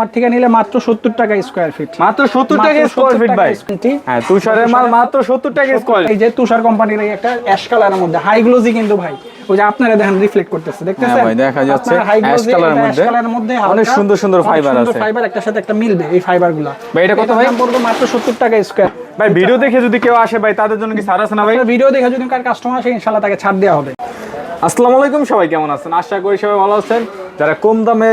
আমার থেকে নিলে মাত্র সত্তর টাকা স্কোয়ার ফিট মাত্র সত্তর টাকা মাত্র স্কোয়ার ফিট ভাই। হ্যাঁ তুষারের মাল মাত্র সত্তর টাকা স্কোয়ার এই যে তুষার কোম্পানির একটা অ্যাশ কালারের মধ্যে হাই গ্লোজি কিন্তু ভাই। ওই যে আপনারা দেখেন রিফ্লেক্ট করতেছে দেখতেছেন? হ্যাঁ ভাই, দেখা যাচ্ছে এটা ash মধ্যে। অনেক সুন্দর সুন্দর সুন্দর আছে। fiber একটার সাথে একটা মিলবে এই ফাইবারগুলা ভাই, এটা কত ভাই? পড়বে মাত্র সত্তর টাকা স্কোয়ার ভাই ভিডিও দেখে যদি কেউ আসে ভাই তাদের জন্য কি ছাড় আছে না ভাই? ভিডিও দেখে যদি কার কাস্টমার আসে ইনশাল্লাহ তাকে ছাড় দেওয়া হবে। আসসালামু আলাইকুম সবাই কেমন আছেন? আশা করি সবাই ভালো আছেন। যারা কম দামে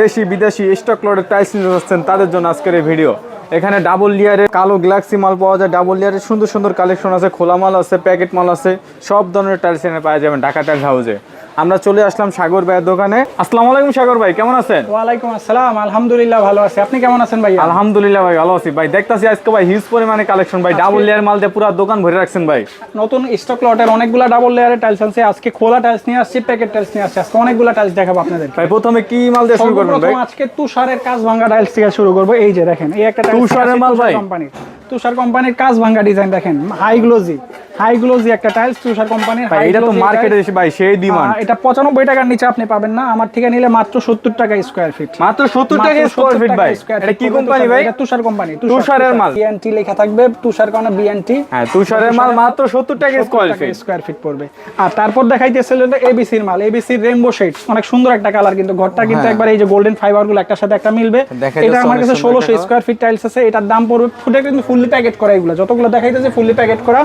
দেশি, বিদেশি স্টক লটের টাইলস নিতে যাচ্ছেন, তাদের জন্য আজকের এই ভিডিও এখানে ডাবল লেয়ারের কালো গ্যালাক্সি মাল পাওয়া যায়। ডাবল লেয়ারের সুন্দর সুন্দর কালেকশন আছে, খোলা মাল আছে প্যাকেট মাল আছে, সব ধরনের টাইলস এখানে পাওয়া যাবেন ঢাকা টাইলস হাউসে আমরা চলে আসলাম সাগর ভাইয়ের দোকানে। আসসালামু আলাইকুম সাগর ভাই কেমন আছেন? ওয়ালাইকুম আসসালাম আলহামদুলিল্লাহ ভালো আছি। আপনি কেমন আছেন ভাই আলহামদুলিল্লাহ ভাই ভালো আছি। ভাই দেখতাছি আজকে ভাই হিউজ পরিমাণে কালেকশন ভাই ডাবল লেয়ার মাল দিয়ে পুরো দোকান ভরে রাখছেন ভাই। নতুন স্টক লটের অনেকগুলা ডাবল লেয়ারের টাইলস আছে আজকে খোলা টাইলস নিয়ে আসছি প্যাকেট টাইলস নিয়ে আসছি। আজকে অনেকগুলা টাইলস দেখাবো আপনাদের ভাই প্রথমে কি মাল দিয়ে শুরু করবেন ভাই? আজকে তুষারের কাজ ভাঙ্গা টাইলস থেকে শুরু করব। এই যে দেখেন এই একটা তুষারের মাল ভাই? কোম্পানির তুষার কোম্পানির কাজ ভাঙ্গা ডিজাইন দেখেন হাই গ্লোজি হাই গ্লোজি একটা টাইলস তুষার কোম্পানির এটা তো মার্কেটে এসে ভাই সেই ডিমান্ড এটা পঁচানব্বই টাকার নিচে আপনি পাবেন না আমার থেকে নিলে মাত্র সত্তর টাকা স্কোয়ার ফিট মাত্র সত্তর টাকা স্কোয়ার ফিট ভাই। এটা কি কোম্পানি ভাই? তুষার কোম্পানি তুষারের মাল। বিএনটি লেখা থাকবে তুষার বিএনটি হ্যাঁ তুষারের মাল মাত্র সত্তর টাকা স্কোয়ার ফিট স্কোয়ার ফিট পড়বে। আর তারপর দেখাইতেছিল এবিসির মাল। এবিসির রেনবো শেডস অনেক সুন্দর একটা কালার কিন্তু। ঘরটা কিন্তু হ্যাঁ। একবার এই যে গোল্ডেন ফাইবারগুলো একটার সাথে একটা মিলবে। এটা আমার কাছে সুন্দর ষোলোশো স্কোয়ার ফিট টাইলস আছে এটার দাম পড়বে ফুটে কিন্তু ফুললি প্যাকেট করা এগুলো। যতগুলো দেখাইতেছে ফুললি প্যাকেট করা।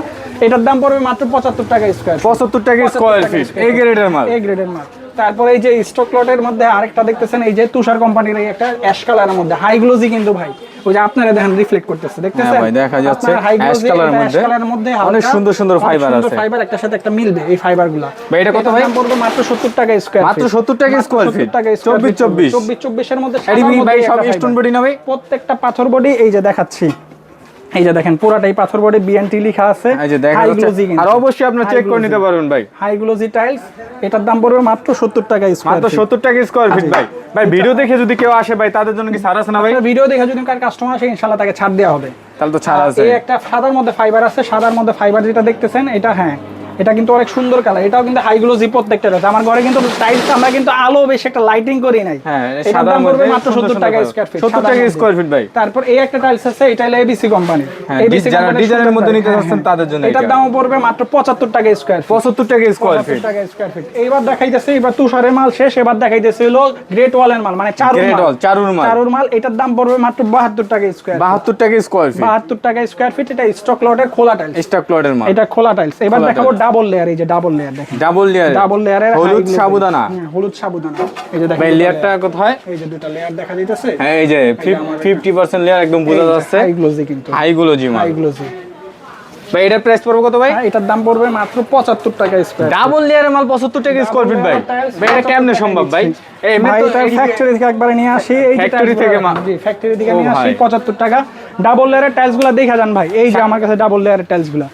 এটার দাম পড়বে মাত্র পঁচাত্তর টাকা স্কোয়ার পঁচাত্তর টাকা স্কোয়ার ফিট এই গ্রেডের মাল। এ গ্রেডের মাল। তারপরে এই যে স্টক লটের মধ্যে আরেকটা দেখতেছেন এই যে তুষার কোম্পানির এই একটা অ্যাশ কালারের মধ্যে। হাই গ্লোজি কিন্তু ভাই। ওই যে আপনারা দেখেন রিফ্লেক্ট করতেছে। দেখতেছেন? হ্যাঁ ভাই, দেখা যাচ্ছে glossy, এর মধ্যে colour মধ্যে অনেক সুন্দর সুন্দর সুন্দর আছে। fiber একটার সাথে একটা মিলবে এই ফাইবারগুলা। ভাই, এটা কত ভাই? পড়বে মাত্র 70 টাকা স্কয়ার মাত্র 70 টাকা স্কয়ার 24 24 24 24 এর মধ্যে ভাই সব স্টোন বডি না ভাই? প্রত্যেকটা পাথর বডি এই যে দেখাচ্ছি। এই যে দেখেন পুরাটাই পাথর বডি বিএনটি লেখা আছে এই যে আর অবশ্যই আপনি চেক করে নিতে পারবেন ভাই। টাইলস এটার দাম পড়বে মাত্র 70 টাকা স্কয়ার মাত্র সত্তর টাকা স্কোয়ার ফিট ভাই। ভাই ভিডিও দেখে যদি কেউ আসে ভাই তাদের জন্য কি ছাড় আছে না ভাই? ভিডিও দেখে যদি কার কাস্টমার আসে ইনশাআল্লাহ তাকে ছাড় দেওয়া হবে। তাহলে তো ছাড় আছে। এই একটা সাদার মধ্যে ফাইবার আছে সাদার মধ্যে ফাইবার যেটা দেখতেছেন এটা হ্যাঁ এটা কিন্তু অনেক সুন্দর কালার এটাও কিন্তু হাই গ্লোজি প্রত্যেকটা আছে আমার ঘরে কিন্তু টাইলস আমরা কিন্তু আলো বেশি একটা লাইটিং করি নাই। হ্যাঁ সাদার মধ্যে মাত্র 70 টাকা স্কয়ার ফিট 70 টাকা স্কোয়ার ফিট ভাই। তারপর এই একটা টাইলস আছে এটা হলো এবিসি কোম্পানি হ্যাঁ, যারা ডিজাইনের মধ্যে নিতে যাচ্ছেন তাদের জন্য এটার এটা। দাম পড়বে মাত্র 75 টাকা স্কয়ার ফিট পঁচাত্তর টাকা স্কোয়ার ফিট 75 টাকা স্কয়ার ফিট এইবার দেখাইতেছে এবার তুষারের মাল শেষ এবার দেখাইতেছে হলো গ্রেট ওয়ালের মাল মানে চারুর মাল। Wall, চারুর মাল। চারুর মাল এটার দাম পড়বে মাত্র 72 টাকা স্কয়ার বাহাত্তর টাকা স্কোয়ার ফিট বাহাত্তর টাকা স্কোয়ার ফিট এটা স্টক লটের খোলা টাইলস স্টক প্লটের মাল। এটা খোলা টাইলস এবার দেখাবো। ডাবল লেয়ার এই যে ডাবল লেয়ার দেখেন। ডাবল লেয়ার ডাবল লেয়ারের হলুদ সাবুদানা। হলুদ সাবুদানা। এই যে দেখেন ভাই লেয়ারটা কোথায়? এই যে দুটো লেয়ার দেখা দিতেছে হ্যাঁ এই যে ফিফটি পার্সেন্ট লেয়ার একদম বোঝা যাচ্ছে। হাই গ্লোজি কিন্তু। হাই গুলো জি মাল। হাই গ্লোজি ভাই এটার প্রাইস পড়বে কত ভাই? এটার দাম পড়বে মাত্র 75 টাকা স্কয়ার ডাবল লেয়ারের মাল পঁচাত্তর টাকা স্কোয়ার ফিট ভাই। ভাই এটা কেমনে সম্ভব ভাই? এই এমনি তো ফ্যাক্টরি থেকে একবারে নিয়ে আসি এই tiles থেকে গুলো। মা- জি ফ্যাক্টরি থেকে নিয়ে আসি ভাই। 75 টাকা। ডাবল লেয়ারের টাইলসগুলো দেখা যান ভাই। এই যে আমার কাছে ডাবল লেয়ারের টাইলসগুলো।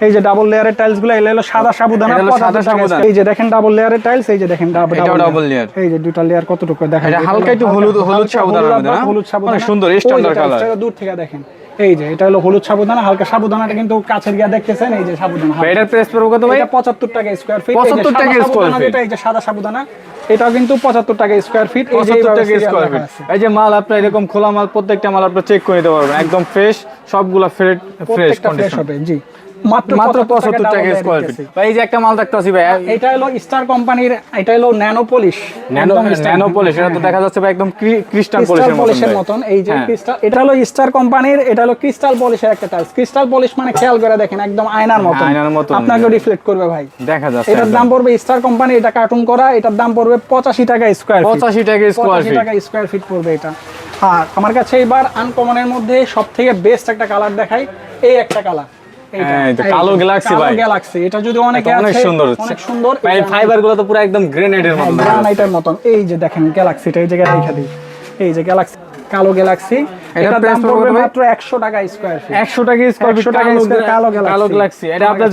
এই যে ডাবল লেয়ারের টাইলসগুলো এগুলো সাদা সাবুদানা এটা 75 সাদা সাবুদানা। এই যে দেখেন ডাবল লেয়ারের টাইলস এই যে দেখেন ডাবল layer। এই যে দুটো লেয়ার কতটুকু দেখা এটা যায়। হালকা একটু হলুদ- হলুদ হালকা সাবুদানার হলুদ সাবুদানা সুন্দর, standard টাইলসটা দূর থেকে দেখেন এই যে এটা হলো হলুদ সাবুদানা হালকা সাবুদানাটা কিন্তু কাছের গিয়া দেখতেছেন এই যে সাবুদানা ভাই এটার প্রাইস পড়বে কত ভাই এটা 75 টাকা স্কয়ার ফিট 75 টাকা square feet। এই যে সাদা সাবুদানা এটাও কিন্তু 75 টাকা স্কয়ার ফিট এই যে পঁচাত্তর এইভাবে টাকা serial স্কোয়ার ফিট এই যে মাল আপনার এরকম খোলা মাল প্রত্যেকটা মাল আপনার চেক করে নিতে পারবেন একদম ফ্রেশ সবগুলা ফ্রেশ ফ্রেশ প্রত্যেকটা ফ্রেশ কন্ডিশন হবে জি মাত্র মাত্র 75 টাকা স্কোয়ার ফিট ভাই এই যে একটা মাল ভাই এটা হলো স্টার কোম্পানির এটা হলো nano polish nano nano polish এটা তো দেখা যাচ্ছে ভাই একদম ক্রিস্টাল পলিশের মতন এই যে হ্যাঁ। ক্রিস্টাল এটা হলো স্টার কোম্পানির এটা হলো ক্রিস্টাল পলিশের একটা টাইলস ক্রিস্টাল পলিশ মানে খেয়াল করে দেখেন একদম আয়নার মতন। আয়নার মতন। আপনাকে রিফ্লেক্ট করবে ভাই। দেখা যাচ্ছে এটার দাম পড়বে স্টার কোম্পানি এটা কার্টুন করা এটার দাম পড়বে পঁচাশি টাকা স্কোয়ার পঁচাশি টাকা স্কোয়ার ফিট টাকা স্কোয়ার ফিট পড়বে এটা। আর আমার কাছে এবার আনকমনের মধ্যে সব থেকে বেস্ট একটা কালার দেখাই এই একটা কালার হ্যাঁ, কালো গ্যালাক্সি ভাই। গ্যালাক্সি এটা যদি অনেকে অনেক সুন্দর হচ্ছে অনেক সুন্দর ভাই ফাইবারগুলো তো পুরো একদম গ্রেনেডের দেখা যাচ্ছে। মতন এই যে দেখেন গ্যালাক্সিটা এই জায়গায় রেখে দিই এই যে গ্যালাক্সি কালো গ্যালাক্সি দাম পড়বে মাত্র 100 টাকা স্কয়ার ফিট 100 টাকা স্কয়ার ফিট 100 টাকা কালো square কালো গ্যালাক্সি এটা আপনার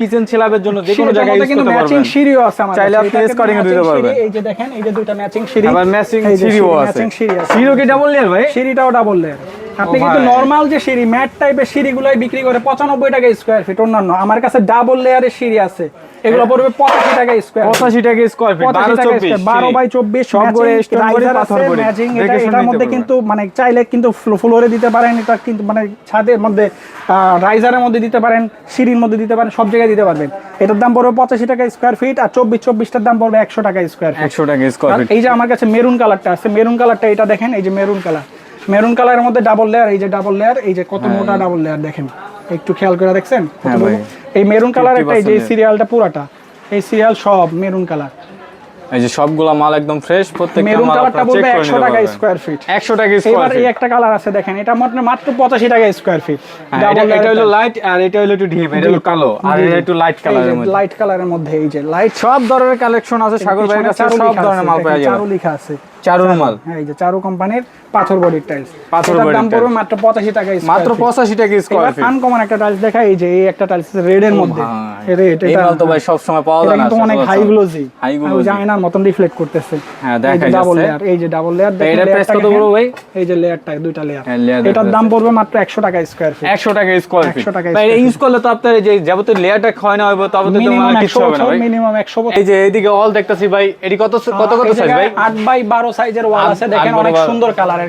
কিচেন জন্য যে কোনো জায়গায় ইউজ করতে ম্যাচিং সিঁড়িও আছে আমার চাইলে আপনি এটা দিতে পারবেন। এই যে দেখেন এই যে দুইটা ম্যাচিং সিঁড়ি। আবার ম্যাচিং সিঁড়িও আছে। matching সিঁড়ি আছে। সিঁড়িও কি ডাবল লেয়ার ভাই? সিঁড়িটাও ডাবল লেয়ার আপনি কিন্তু। নরমাল যে সিঁড়ি ম্যাট টাইপের সিঁড়িগুলোই বিক্রি করে পঁচানব্বই টাকা স্কোয়ার ফিট অন্যান্য। আমার কাছে ডাবল লেয়ারের সিঁড়ি আছে। এগুলো পড়বে পঁচাশি টাকা স্কোয়ার পঁচাশি টাকা স্কোয়ার ফিট বাই চব্বিশ সব করে stone করে পাথর করে। ম্যাচিং এটা এটার মধ্যে কিন্তু মানে চাইলে কিন্তু ফ্লোরে দিতে পারেন এটা কিন্তু মানে ছাদের মধ্যে রাইজারের মধ্যে দিতে পারেন সিঁড়ির মধ্যে দিতে পারেন সব জায়গায় দিতে পারবেন। এটার দাম পড়বে পঁচাশি টাকা স্কোয়ার ফিট আর চব্বিশ চব্বিশটার দাম পড়বে একশো টাকা স্কোয়ার ফিট টাকা স্কোয়ার ফিট এই যে আমার কাছে মেরুন কালারটা আছে মেরুন কালারটা এটা দেখেন এই যে মেরুন কালার মেরুন কালারের মধ্যে ডাবল লেয়ার এই যে ডাবল লেয়ার এই যে কত মোটা ডাবল লেয়ার দেখেন। একটু খেয়াল করে দেখছেন হ্যাঁ। এই মেরুন কালার একটা এই যে সিরিয়ালটা পুরাটা এই সিরিয়াল সব মেরুন কালার এই যে সবগুলা মাল একদম ফ্রেশ প্রত্যেকটা মাল আপনারা চেক করে একশো নিতে টাকা পারবেন। ফিট একশো টাকা এবার এই একটা কালার আছে দেখেন এটা মাত্র মাত্র পঁচাশি টাকা স্কোয়ার ফিট এটা হলো লাইট আর এটা হলো একটু ডিপ এটা হলো কালো। আর এটা একটু লাইট কালারের মধ্যে। লাইট কালারের মধ্যে এই যে লাইট সব ধরনের কালেকশন আছে সাগর ভাইয়ের কাছে সব ধরনের মাল পাওয়া চারু লেখা আছে। চারুর মাল। হ্যাঁ এই যে চারু কোম্পানির পাথর বডির টাইলস পাথর এটার দাম পড়বে মাত্র পঁচাশি টাকা মাত্র পঁচাশি টাকা স্কোয়ার ফিট আনকমন একটা টাইলস দেখা এই যে এই একটা টাইলস রেড এর মধ্যে। রেড এই এটা মাল তো ভাই সব সময় পাওয়া যায় না কিন্তু অনেক হাই গ্লোজি হাই আয়নার মতন রিফ্লেক্ট করতেছে। হ্যাঁ, দেখা ডাবল লেয়ার এই যে ডাবল লেয়ার দেখেন এটার কত বড় ভাই? এই যে লেয়ারটা দুইটা লেয়ার হ্যাঁ, এটার দাম পড়বে মাত্র 100 টাকা স্কয়ার ফিট একশো টাকা স্কোয়ার ফিট 100 টাকা ভাই ইউজ করলে তো আপনার যে যাবতীয় লেয়ারটা ক্ষয় না হবে তবে তো মিনিমাম তোমার কিছু হবে না ভাই। মিনিমাম 100 বছর। এই যে এইদিকে অল দেখতেছি ভাই এটি কত কত কত সাইজ ভাই? 8 বাই 12 সাইজের ওয়াল আছে। দেখেন অনেক সুন্দর কালার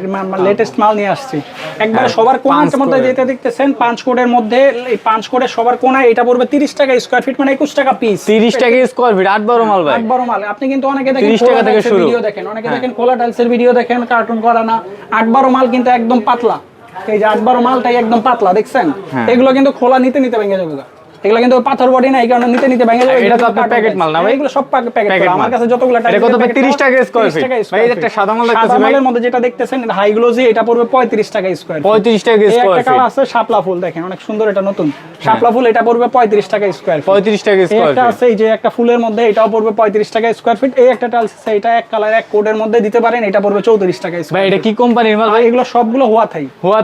লেটেস্ট মাল নিয়ে আসছি। একবার হ্যাঁ, সবার পাঁচ মধ্যে। যেটা দেখতেছেন পাঁচ কোটের মধ্যে এই পাঁচ কোটের সবার কোণায় এটা পড়বে 30 টাকা স্কয়ার ফিট মানে 21 টাকা পিস তিরিশ টাকা স্কোয়ার ফিট আট বারো মাল ভাই। আট বারো মাল। আপনি কিন্তু অনেকে দেখেন 30 টাকা থেকে শুরু। ভিডিও দেখেন অনেকে হ্যাঁ। দেখেন খোলা টাইলসের ভিডিও দেখেন কার্টুন করা না আট বারো মাল কিন্তু একদম পাতলা এই যে আট বারো মালটাই একদম পাতলা দেখছেন হ্যাঁ। এগুলো কিন্তু খোলা নিতে নিতে ভেঙে যাবে। এগুলো কিন্তু পাথর বডি না এই কারণে নিতে নিতে ভেঙে যাবে এটা তো আপনার tiles। মাল না ভাই? এগুলো সব প্যাকেট Packet আমার কাছে যতগুলো এটা কত ভাই? 30 টাকা square feet? ভাই, যে একটা সাদা মাল দেখতেছি ভাই। মধ্যে যেটা দেখতেছেন এটা হাই গ্লোজি এটা পড়বে 35 টাকা স্কয়ার পঁয়ত্রিশ টাকা এই স্কোয়ার একটা ফিট কালার আছে শাপলা ফুল দেখেন অনেক সুন্দর এটা নতুন। শাপলা ফুল এটা পড়বে 35 টাকা স্কয়ার পঁয়ত্রিশ টাকা এই স্কোয়ার একটা ফিট আছে এই যে একটা ফুলের মধ্যে এটাও পড়বে পঁয়ত্রিশ টাকা স্কোয়ার ফিট এই একটা টাইলস আছে এটা এক কালার এক কোডের মধ্যে দিতে পারেন এটা পড়বে চৌত্রিশ টাকা স্কয়ার ভাই এটা কি কোম্পানির মাল ভাই? এগুলো সবগুলো হোয়া থাই হুয়া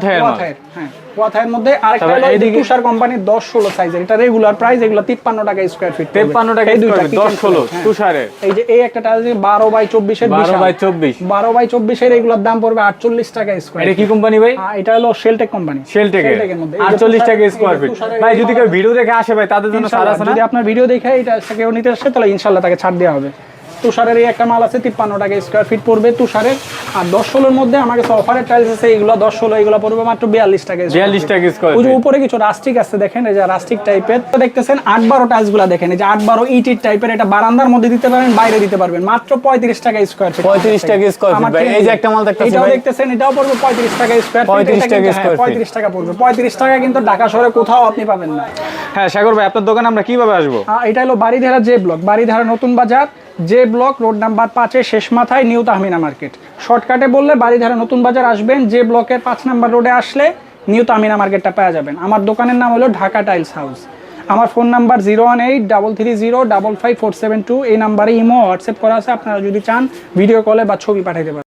হ্যাঁ। হোয়া মধ্যে আরেকটা হলো এই তুষার কোম্পানির দশ ষোলো সাইজের এটা রেগুলার প্রাইস এগুলো তিপ্পান্ন টাকা স্কোয়ার ফিট তেপ্পান্ন টাকা স্কোয়ার ফিট দশ ষোলো তুষারের। এই যে এই একটা টাইলস বারো বাই চব্বিশের বারো বাই চব্বিশ। বারো বাই চব্বিশের এগুলোর দাম পড়বে আটচল্লিশ টাকা স্কোয়ার এটা কি কোম্পানি ভাই? এটা হলো শেলটেক কোম্পানি শেলটেকের Shelltech-এর মধ্যে। এই যে আটচল্লিশ তুষার- টাকা এই যে স্কোয়ার ফিট ভাই যদি কেউ ভিডিও দেখে আসে ভাই তাদের জন্য আছে যদি আপনার ভিডিও দেখে এটা কেউ নিতে আসে তাহলে ইনশাল্লাহ তাকে ছাড় দেওয়া হবে। তুষারের এই একটা মাল আছে তিপ্পান্ন টাকা স্কোয়ার ফিট পড়বে তুষারের। আর দশ ষোলোর মধ্যে আমার কাছে অফারের টাইলস আছে এগুলো দশ ষোলো এগুলো পড়বে মাত্র বিয়াল্লিশ টাকা বিয়াল্লিশ টাকা স্কোয়ার ওই যে ফিট উপরে কিছু রাস্টিক আছে দেখেন এই যে রাস্টিক টাইপের তো দেখতেছেন আট বারো টাইলসগুলা দেখেন এই যে আট বারো ইটির টাইপের এটা বারান্দার মধ্যে দিতে পারেন বাইরে দিতে পারবেন। মাত্র পঁয়ত্রিশ টাকা স্কোয়ার ফিট 35 টাকা feet ভাই। এই যে একটা মাল দেখতেছি এটাও দেখতেছেন এটাও পড়বে পঁয়ত্রিশ টাকা স্কোয়ার 35 টাকা square feet। পঁয়ত্রিশ টাকা পড়বে। পঁয়ত্রিশ টাকা কিন্তু ঢাকা শহরে কোথাও আপনি পাবেন না। হ্যাঁ সাগর ভাই আপনার দোকানে আমরা কীভাবে আসব? এটা হলো বাড়িধারা জে ব্লক বাড়িধারা নতুন বাজার। জে ব্লক রোড নাম্বার পাঁচে শেষ মাথায় নিউ তাহমিনা মার্কেট। শর্টকাটে বললে বাড়িধারা নতুন বাজার আসবেন, যে ব্লকের পাঁচ নাম্বার রোডে আসলে নিউ তাহমিনা মার্কেটটা পাওয়া যাবেন। আমার দোকানের নাম হলো ঢাকা টাইলস হাউস। আমার phone number zero one eight double three zero double five four seven two, এই নাম্বারে ইমো, হোয়াটসঅ্যাপ করা আছে। আপনারা যদি চান, ভিডিও কলে বা ছবি পাঠাতে পারেন।